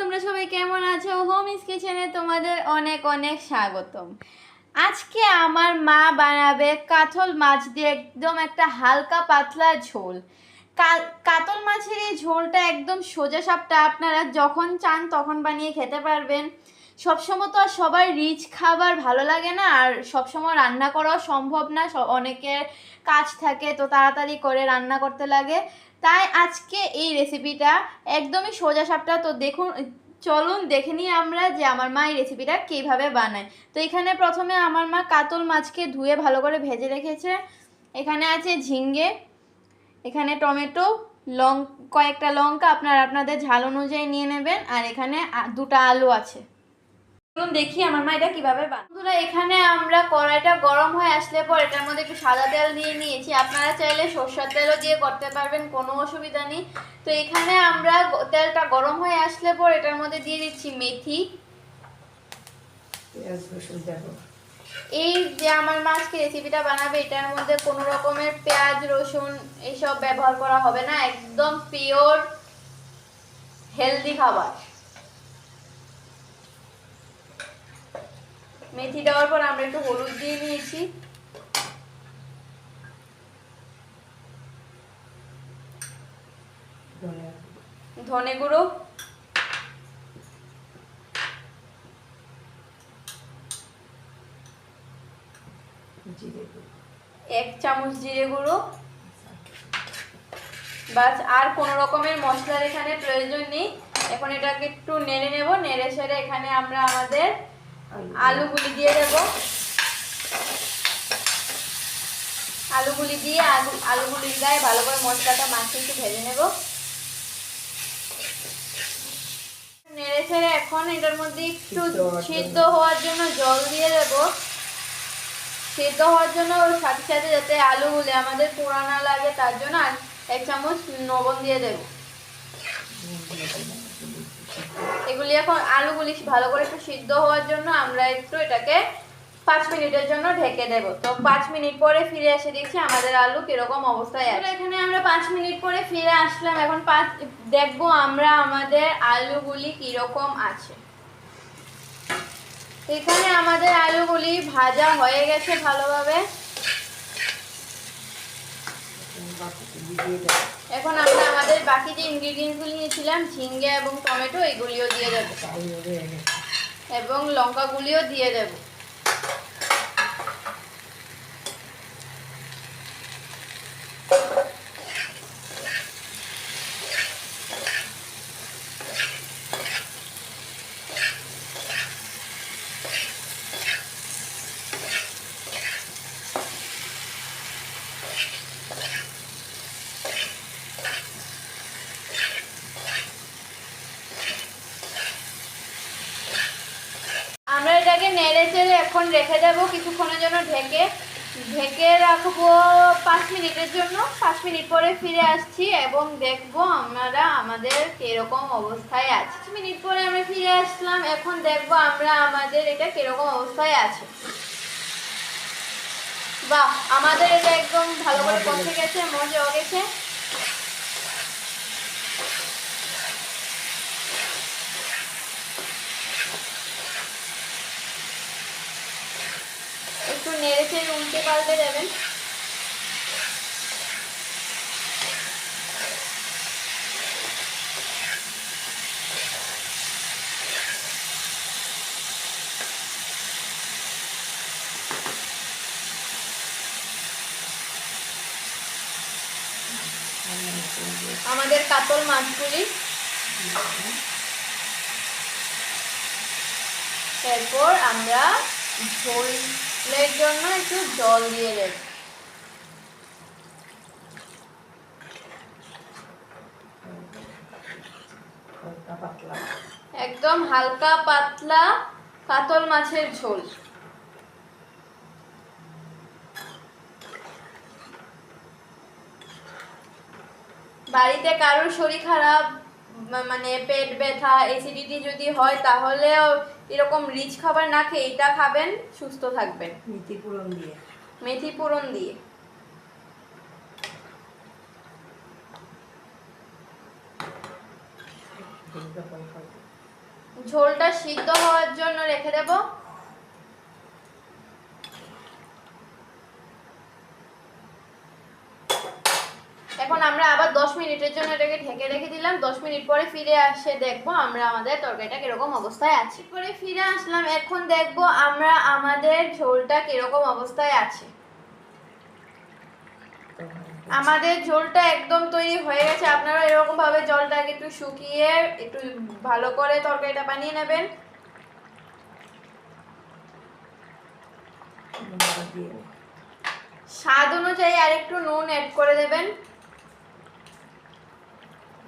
তোমরা সবাই কেমন আছো? হোম ইস কিচেনে তোমাদের অনেক অনেক স্বাগতম। আজকে আমার মা বানাবে কাতল মাছ দিয়ে একদম একটা হালকা পাতলা ঝোল। কাতল মাছের এই ঝোলটা একদম সোজা সাপটা আপনারা যখন চান তখন বানিয়ে খেতে পারবেন। সবসময় তো আর সবার রিচ খাবার ভালো লাগে না, আর সবসময় রান্না করাও সম্ভব না অনেকের কাজ থাকে তো তাড়াতাড়ি করে রান্না করতে লাগে। তাই আজকে এই রেসিপিটা একদমই সোজা সাপটা, তো দেখুন, চলুন দেখে নিই আমরা যে আমার মা এই রেসিপিটা কীভাবে বানায়। তো এখানে প্রথমে আমার মা কাতল মাছকে ধুয়ে ভালো করে ভেজে রেখেছে। এখানে আছে ঝিঙ্গে এখানে টমেটো, লং, কয়েকটা লঙ্কা, আপনার আপনাদের ঝাল অনুযায়ী নিয়ে নেবেন, আর এখানে দুটো আলু আছে। চলুন দেখি আমার মা এটা কীভাবে বন্ধুরা এখানে আমরা কড়াইটা গরম হয়ে আসলে পর এটার মধ্যে একটু সাদা তেল দিয়ে নিয়েছি। আপনারা চাইলে সরষের তেলও দিয়ে করতে পারবেন কোনো অসুবিধা নেই। তো এখানে আমরা তেলটা গরম হয়ে আসলে পর এটার মধ্যে দিয়ে দিচ্ছি মেথি। এই যে আমার মাছকে রেসিপিটা বানাবে এটার মধ্যে কোনো রকমের পেঁয়াজ রসুন এইসব ব্যবহার করা হবে না। একদম পিওর হেলদি খাবার। মেথি দেওয়ার পর আমরা একটু হলুদ দিয়ে নিয়েছি। ধনে গুঁড়ো। এক চামচ জিরে গুঁড়ো। বাস আর কোনো রকমের মশলার এখানে প্রয়োজন নেই। এখন এটাকে একটু নেড়ে নেব। নেড়ে সেড়ে এখানে আমরা আমাদের আলুগুলি দিয়ে দেব। আলুগুলি দিয়ে আলু আলুগুলির গায়ে ভালো করে মশলাটা মাখিয়ে একটু ভেজে নেব। নেড়ে ছেড়ে এখন এটার মধ্যে একটু সিদ্ধ হওয়ার জন্য। জল দিয়ে দেব। সিদ্ধ হওয়ার জন্য সাথে সাথে যাতে আলুগুলি আমাদের পোড়া না লাগে তার জন্য আর এক চামচ লবণ দিয়ে দেবো। এগুলি এখন আলুগুলি ভালো করে একটু সিদ্ধ হওয়ার জন্য আমরা একটু এটাকে পাঁচ মিনিটের জন্য ঢেকে দেব। তো পাঁচ মিনিট পরে ফিরে এসে দেখছি আমাদের আলু কীরকম অবস্থায় আছে। এখানে আমরা পাঁচ মিনিট পরে ফিরে আসলাম। এখন পাঁচ, দেখব আমরা আমাদের আলুগুলি কীরকম আছে। এখানে আমাদের আলুগুলি ভাজা হয়ে গেছে ভালোভাবে বাকিতে দিয়ে দেবো এখন আমরা আমাদের বাকি যে ইনগ্রিডিয়েন্টসগুলি নিয়েছিলাম ঝিঙ্গে এবং টমেটো এগুলিও দিয়ে দেবো। এবং লঙ্কাগুলিও দিয়ে দেব আমরা এটাকে নেড়ে চেড়ে এখন রেখে দেবো, কিছুক্ষণের জন্য ঢেকে। ঢেকে রাখব পাঁচ মিনিটের জন্য। পাঁচ মিনিট পরে ফিরে আসছি এবং দেখব আমরা আমাদের কীরকম অবস্থায় আছে। পাঁচ মিনিট পরে আমরা ফিরে আসলাম, এখন দেখব আমরা আমাদের এটা কীরকম অবস্থায় আছে। বাহ, আমাদের এটা একদম ভালো করে পচে গেছে, মজা গেছে। একটু নেড়ে চেড়ে উল্টে পাল্টে দেবেন। আমাদের কাতল মাছগুলি। এরপর আমরা ঝোলের জন্য একটু জল দিয়ে দেব। একদম হালকা পাতলা কাতল মাছের ঝোল। বাড়িতে কারোর শরীর খারাপ মানে পেট ব্যথা অ্যাসিডিটি যদি হয় তাহলেও এরকম রিচ খাবার না খেয়ে এটা খাবেন সুস্থ থাকবেন। মেথি পুরন দিয়ে। মেথি ফোড়ন দিয়ে। ঝোলটা সিদ্ধ হওয়ার জন্য রেখে দেব। এখন আমরা আবার দশ মিনিটের জন্য এটাকে ঢেকে রেখে দিলাম। দশ মিনিট পরে ফিরে আসে দেখব আমরা আমাদের তরকারিটা কীরকম অবস্থায় আছে। পরে ফিরে আসলাম। এখন দেখব আমরা আমাদের ঝোলটা কীরকম অবস্থায় আছে। আমাদের ঝোলটা একদম তৈরি হয়ে গেছে। আপনারা এরকম ভাবে জলটাকে একটু শুকিয়ে একটু ভালো করে তরকারিটা বানিয়ে নেবেন। স্বাদ অনুযায়ী আর একটু নুন অ্যাড করে দেবেন।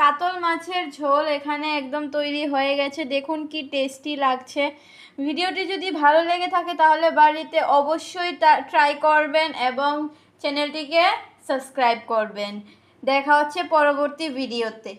কাতল মাছের ঝোল এখানে একদম তৈরি হয়ে গেছে। দেখুন কি টেস্টি লাগছে। ভিডিওটি যদি ভালো লেগে থাকে তাহলে বাড়িতে অবশ্যই ট্রাই করবেন এবং চ্যানেলটিকে সাবস্ক্রাইব করবেন। দেখা হচ্ছে পরবর্তী ভিডিওতে।